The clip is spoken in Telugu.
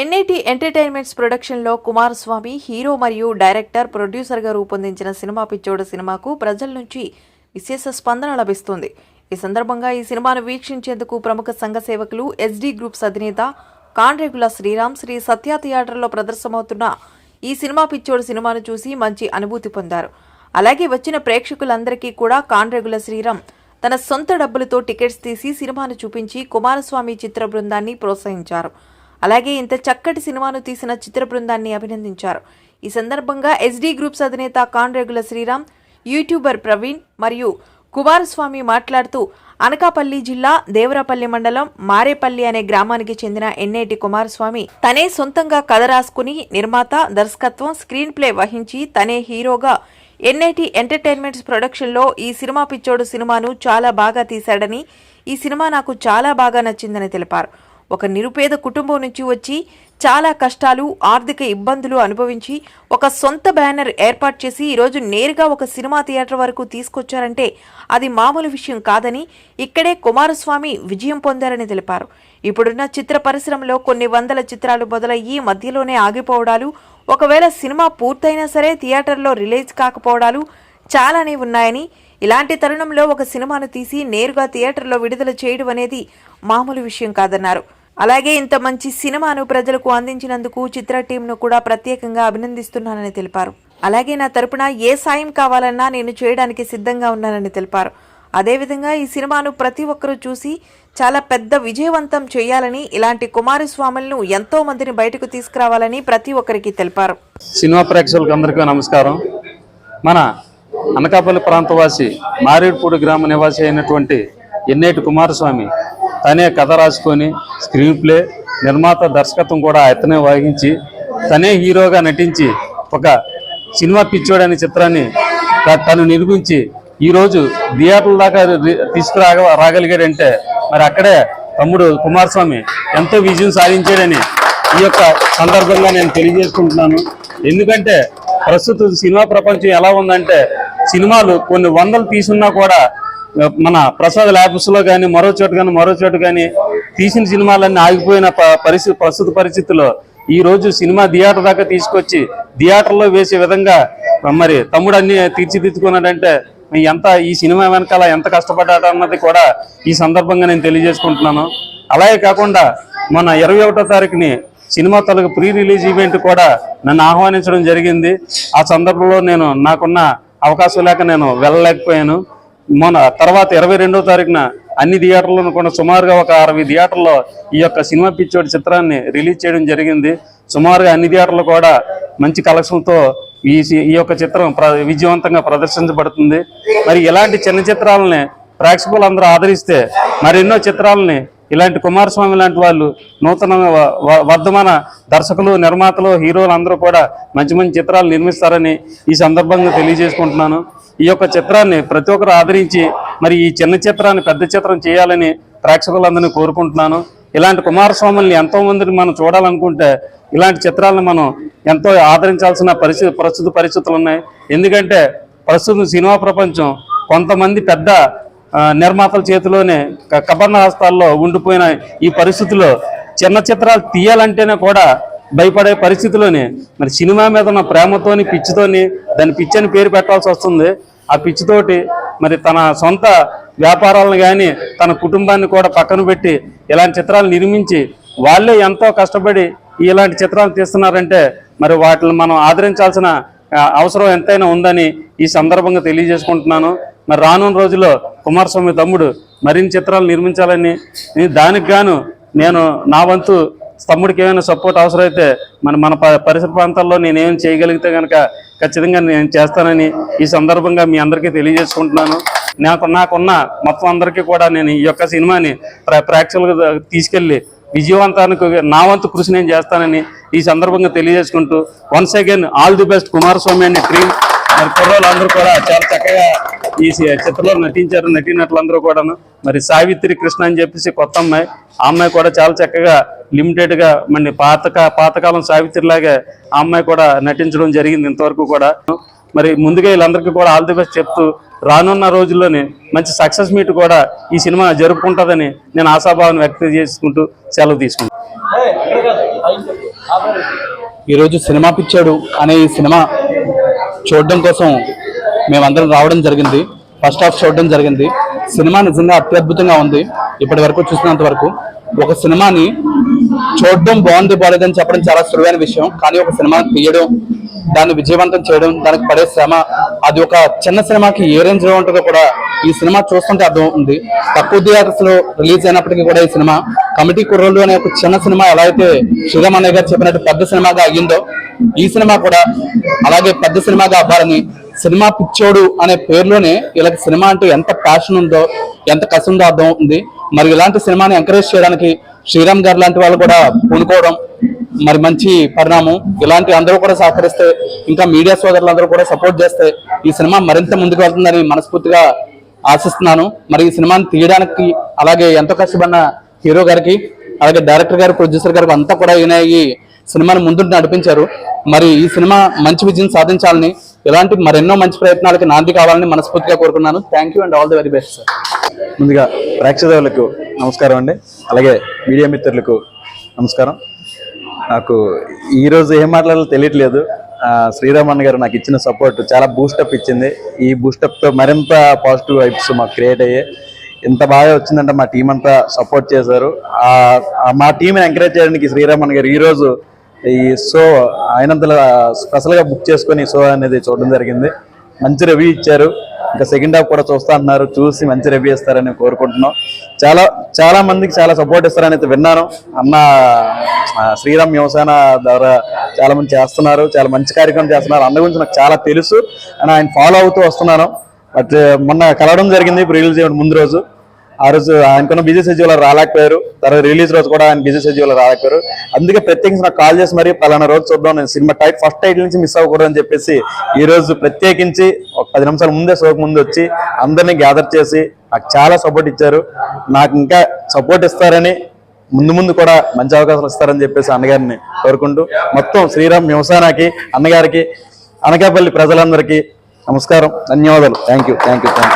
ఎన్ఐటి ఎంటర్టైన్మెంట్స్ ప్రొడక్షన్లో కుమారస్వామి హీరో మరియు డైరెక్టర్ ప్రొడ్యూసర్గా రూపొందించిన సినిమా పిచ్చోడు సినిమాకు ప్రజల నుంచి విశేష స్పందన లభిస్తుంది. ఈ సందర్భంగా ఈ సినిమాను వీక్షించేందుకు ప్రముఖ సంఘ సేవకులు ఎస్డీ గ్రూప్స్ అధినేత కాండ్రేగుల శ్రీరామ్ శ్రీ సత్య థియేటర్లో ప్రదర్శనమవుతున్న ఈ సినిమా పిచ్చోడు సినిమాను చూసి మంచి అనుభూతి పొందారు. అలాగే వచ్చిన ప్రేక్షకులందరికీ కూడా కాండ్రేగుల శ్రీరామ్ తన సొంత డబ్బులతో టికెట్స్ తీసి సినిమాను చూపించి కుమారస్వామి చిత్ర బృందాన్ని ప్రోత్సహించారు. అలాగే ఇంత చక్కటి సినిమాను తీసిన చిత్ర బృందాన్ని అభినందించారు. ఈ సందర్భంగా ఎస్డీ గ్రూప్స్ అధినేత కాన్రెగుల శ్రీరామ్ యూట్యూబర్ ప్రవీణ్ మరియు కుమారస్వామి మాట్లాడుతూ అనకాపల్లి జిల్లా దేవరపల్లి మండలం మారేపల్లి అనే గ్రామానికి చెందిన ఎన్నేటి కుమారస్వామి తనే సొంతంగా కథ రాసుకుని నిర్మాత దర్శకత్వం స్క్రీన్ ప్లే వహించి తనే హీరోగా ఎన్ఐటి ఎంటర్టైన్మెంట్స్ ప్రొడక్షన్లో ఈ సినిమా పిచ్చోడు సినిమాను చాలా బాగా తీశాడని ఈ సినిమా నాకు చాలా బాగా నచ్చిందని తెలిపారు. ఒక నిరుపేద కుటుంబం నుంచి వచ్చి చాలా కష్టాలు ఆర్థిక ఇబ్బందులు అనుభవించి ఒక సొంత బ్యానర్ ఏర్పాటు చేసి ఈరోజు నేరుగా ఒక సినిమా థియేటర్ వరకు తీసుకొచ్చారంటే అది మామూలు విషయం కాదని ఇక్కడే కుమారస్వామి విజయం పొందారని తెలిపారు. ఇప్పుడున్న చిత్ర పరిశ్రమలో కొన్ని వందల చిత్రాలు మొదలయ్యి మధ్యలోనే ఆగిపోవడాలు ఒకవేళ సినిమా పూర్తయినా సరే థియేటర్లో రిలీజ్ కాకపోవడాలు చాలానే ఉన్నాయని ఇలాంటి తరుణంలో ఒక సినిమాను తీసి నేరుగా థియేటర్లో విడుదల చేయడం అనేది మామూలు విషయం కాదన్నారు. అలాగే ఇంత మంచి సినిమాను ప్రజలకు అందించినందుకు చిత్ర టీంను కూడా ప్రత్యేకంగా అభినందిస్తున్నానని తెలిపారు. అలాగే నా తరపున ఏ సాయం కావాలన్నా నేను చేయడానికి సిద్ధంగా ఉన్నానని తెలిపారు. అదేవిధంగా ఈ సినిమాను ప్రతి ఒక్కరూ చూసి చాలా పెద్ద విజయవంతం చేయాలని ఇలాంటి కుమారస్వాములను ఎంతో మందిని బయటకు తీసుకురావాలని ప్రతి ఒక్కరికి తెలిపారు. సినిమా ప్రేక్షకులకు అందరికీ నమస్కారం. మన అనకాపల్లి ప్రాంతవాసి మారేడుపూడి గ్రామ నివాసి అయినటువంటి ఎన్నేటి కుమారస్వామి తనే కథ రాసుకొని స్క్రీన్ ప్లే నిర్మాత దర్శకత్వం కూడా అతనే వాగించి తనే హీరోగా నటించి ఒక సినిమా పిచ్చోడు అనే చిత్రాన్ని త- తను నిర్మించి ఈరోజు థియేటర్ల దాకా తీసుకురాగ రాగలిగాడంటే మరి అక్కడే తమ్ముడు కుమారస్వామి ఎంతో విజయం సాధించాడని ఈ యొక్క సందర్భంగా నేను తెలియజేసుకుంటున్నాను. ఎందుకంటే ప్రస్తుతం సినిమా ప్రపంచం ఎలా ఉందంటే సినిమాలు కొన్ని వందలు తీసున్నా కూడా మన ప్రసాద్ ల్యాబ్స్లో కానీ మరో చోట కానీ మరో చోట కానీ తీసిన సినిమాలన్నీ ఆగిపోయిన ప- పరిస్థితి ప్రస్తుత పరిస్థితుల్లో ఈ రోజు సినిమా థియేటర్ దాకా తీసుకొచ్చి థియేటర్లో వేసే విధంగా మరి తమ్ముడు అన్ని తీర్చిదిద్దుకున్నాడంటే ఎంత ఈ సినిమా వెనకాల ఎంత కష్టపడ్డాడు అన్నది కూడా ఈ సందర్భంగా నేను తెలియజేసుకుంటున్నాను. అలాగే కాకుండా మన ఇరవై ఒకటో తారీఖుని సినిమా తలకు ప్రీ రిలీజ్ ఈవెంట్ కూడా నన్ను ఆహ్వానించడం జరిగింది. ఆ సందర్భంలో నేను నాకున్న అవకాశం లేక నేను వెళ్ళలేకపోయాను. మొన్న తర్వాత ఇరవై రెండవ తారీఖున అన్ని థియేటర్లను కూడా సుమారుగా ఒక అరవై థియేటర్లో ఈ యొక్క సినిమా పిచ్చోడి చిత్రాన్ని రిలీజ్ చేయడం జరిగింది. సుమారుగా అన్ని థియేటర్లు కూడా మంచి కలెక్షన్తో ఈ సి- ఈ యొక్క చిత్రం ప్ర విజయవంతంగా ప్రదర్శించబడుతుంది. మరి ఇలాంటి చిన్న చిత్రాలని ప్రేక్షకులందరూ ఆదరిస్తే మరెన్నో చిత్రాలని ఇలాంటి కుమారస్వామి లాంటి వాళ్ళు నూతన వ- వర్ధమాన దర్శకులు నిర్మాతలు హీరోలు అందరూ కూడా మంచి మంచి చిత్రాలు నిర్మిస్తారని ఈ సందర్భంగా తెలియజేసుకుంటున్నాను. ఈ యొక్క చిత్రాన్ని ప్రతి ఒక్కరు ఆదరించి మరి ఈ చిన్న చిత్రాన్ని పెద్ద చిత్రం చేయాలని ప్రేక్షకులందరినీ కోరుకుంటున్నాను. ఇలాంటి కుమారస్వాముల్ని ఎంతో మందిని మనం చూడాలనుకుంటే ఇలాంటి చిత్రాలను మనం ఎంతో ఆదరించాల్సిన పరిస్థితి ప్రస్తుత పరిస్థితులు ఉన్నాయి. ఎందుకంటే ప్రస్తుతం సినిమా ప్రపంచం కొంతమంది పెద్ద నిర్మాతల చేతిలోనే కబర్ణ హస్తాల్లో ఉండిపోయిన ఈ పరిస్థితిలో చిన్న చిత్రాలు తీయాలంటేనే కూడా భయపడే పరిస్థితిలోనే మరి సినిమా మీద ఉన్న ప్రేమతోని పిచ్చితోని దాని పిచ్చి అని పేరు పెట్టాల్సి వస్తుంది. ఆ పిచ్చితోటి మరి తన సొంత వ్యాపారాలను కానీ తన కుటుంబాన్ని కూడా పక్కన పెట్టి ఇలాంటి చిత్రాలు నిర్మించి వాళ్ళే ఎంతో కష్టపడి ఇలాంటి చిత్రాలు తీస్తున్నారంటే మరి వాటిని మనం ఆదరించాల్సిన అవసరం ఎంతైనా ఉందని ఈ సందర్భంగా తెలియజేసుకుంటున్నాను. మరి రానున్న రోజుల్లో కుమారస్వామి తమ్ముడు మరిన్ని చిత్రాలు నిర్మించాలని దానికి గాను నేను నా వంతు తమ్ముడికి ఏమైనా సపోర్ట్ అవసరమైతే మన మన ప- పరిసర ప్రాంతాల్లో నేను చేయగలిగితే కనుక ఖచ్చితంగా నేను చేస్తానని ఈ సందర్భంగా మీ అందరికీ తెలియజేసుకుంటున్నాను. నాకు నాకున్న మొత్తం అందరికీ కూడా నేను ఈ యొక్క సినిమాని ప్ర ప్రేక్షకులకు తీసుకెళ్ళి విజయవంతానికి నా వంతు కృషి నేను చేస్తానని ఈ సందర్భంగా తెలియజేసుకుంటూ once again all the best Kumaraswamy అనే డ్రీమ్ మరి కుర్రోళ్ళందరూ కూడా చాలా చక్కగా ఈ చిత్రంలో నటించారు నటినట్లందరూ కూడాను. మరి సావిత్రి కృష్ణ అని చెప్పేసి కొత్త అమ్మాయి. ఆ అమ్మాయి కూడా చాలా చక్కగా లిమిటెడ్గా మన మరి పాతక పాతకాలం సావిత్రి లాగా ఆ అమ్మాయి కూడా నటించడం జరిగింది ఇంతవరకు కూడా. మరి ముందుగా వీళ్ళందరికీ కూడా ఆల్ ది బెస్ట్ చెప్తూ రానున్న రోజుల్లోనే మంచి సక్సెస్ మీట్ కూడా ఈ సినిమా జరుపుకుంటుందని నేను ఆశాభావం వ్యక్తం చేసుకుంటూ సెలవు తీసుకుంటాను ఈరోజు సినిమా పిచ్చాడు అనే ఈ సినిమా చూడడం కోసం మేమందరం రావడం జరిగింది. ఫస్ట్ హాఫ్ చూడడం జరిగింది. సినిమా నిజంగా అత్యద్భుతంగా ఉంది. ఇప్పటి వరకు చూసినంత వరకు ఒక సినిమాని చూడడం బాగుంది బాలేదని చెప్పడం చాలా సులువైన విషయం. కానీ ఒక సినిమా తీయడం దాన్ని విజయవంతం చేయడం దానికి పడే శ్రమ అది ఒక చిన్న సినిమాకి ఏ రేంజ్లో ఉంటుందో కూడా ఈ సినిమా చూస్తుంటే అర్థం ఉంది. తక్కువ థియేటర్స్లో రిలీజ్ అయినప్పటికీ కూడా ఈ సినిమా కమిటీ కుర్రోళ్ళు అనే ఒక చిన్న సినిమా ఎలా అయితే శ్రీరామ్ అన్నయ్య గారు చెప్పినట్టు పెద్ద సినిమాగా అయ్యిందో ఈ సినిమా కూడా అలాగే పెద్ద సినిమాగా అవ్వాలని సినిమా పిచ్చోడు అనే పేరులోనే వీళ్ళకి సినిమా అంటే ఎంత ప్యాషన్ ఉందో ఎంత కసి ఉందో అర్థం ఉంది మరి ఇలాంటి సినిమాని ఎంకరేజ్ చేయడానికి శ్రీరామ్ గారు లాంటి వాళ్ళు కూడా పూనుకోవడం మరి మంచి పరిణామం. ఇలాంటి అందరూ కూడా సహకరిస్తే ఇంకా మీడియా సోదరులందరూ కూడా సపోర్ట్ చేస్తే ఈ సినిమా మరింత ముందుకు వెళ్తుందని మనస్ఫూర్తిగా ఆశిస్తున్నాను. మరి ఈ సినిమాని తీయడానికి అలాగే ఎంతో కష్టపడిన హీరో గారికి అలాగే డైరెక్టర్ గారు ప్రొడ్యూసర్ గారు అంతా కూడా ఈయన ఈ సినిమాని ముందు నడిపించారు. మరి ఈ సినిమా మంచి విజయం సాధించాలని ఇలాంటి మరెన్నో మంచి ప్రయత్నాలకి నాంది కావాలని మనస్ఫూర్తిగా కోరుకున్నాను thank you and all the very best sir ముందుగా ప్రేక్షకులకు నమస్కారం అండి. అలాగే మీడియా మిత్రులకు నమస్కారం. నాకు ఈరోజు ఏం మాట్లాడాలో తెలియట్లేదు. ఆ, గారు నాకు ఇచ్చిన సపోర్ట్ చాలా బూస్టప్ ఇచ్చింది. ఈ బూస్టప్తో మరింత పాజిటివ్ వైబ్స్ మాకు క్రియేట్ అయ్యాయి. ఇంత బాగా వచ్చిందంటే మా టీం అంతా సపోర్ట్ చేశారు. మా టీంని ఎంకరేజ్ చేయడానికి శ్రీరామ్ గారు ఈరోజు ఈ షో ఆయనంతలో స్పెషల్గా బుక్ చేసుకొని షో అనేది చూడడం జరిగింది. మంచి రివ్యూ ఇచ్చారు. ఇంకా సెకండ్ హాఫ్ కూడా చూస్తా అన్నారు. చూసి మంచి రివ్యూ ఇస్తారని కోరుకుంటున్నాం. చాలా చాలా మందికి చాలా సపోర్ట్ ఇస్తారని అయితే విన్నాను. అన్న శ్రీరామ్ వ్యవసాయ ద్వారా చాలా మంది చేస్తున్నారు. చాలా మంచి కార్యక్రమం చేస్తున్నారు. అన్న గురించి నాకు చాలా తెలుసు. అని ఆయన ఫాలో అవుతూ వస్తున్నాను. బట్ మొన్న కలవడం జరిగింది. ఇప్పుడు రిలీజ్ చేయడం ముందు రోజు. ఆ రోజు ఆయనకున్న బిజీ షెడ్యూల్ రాలేకపోయారు. తర్వాత రిలీజ్ రోజు కూడా ఆయన బిజీ షెడ్యూల్ రాలేకపోయారు. అందుకే ప్రత్యేకించి నాకు కాల్ చేసి మరి పలానా రోజు చూద్దాం. నేను సినిమా టైట్ ఫస్ట్ టైటిల్ నుంచి మిస్ అవ్వకూడదు అని చెప్పేసి ఈ రోజు ప్రత్యేకించి ఒక పది నిమిషాల ముందే షోకు ముందు వచ్చి అందరినీ గ్యాదర్ చేసి నాకు చాలా సపోర్ట్ ఇచ్చారు. నాకు ఇంకా సపోర్ట్ ఇస్తారని ముందు ముందు కూడా మంచి అవకాశాలు ఇస్తారని చెప్పేసి అన్నగారిని కోరుకుంటూ మొత్తం శ్రీరామ్ వ్యవసాయకి అన్నగారికి అనకాపల్లి ప్రజలందరికీ నమస్కారం. ధన్యవాదాలు. Thank you thank you thank you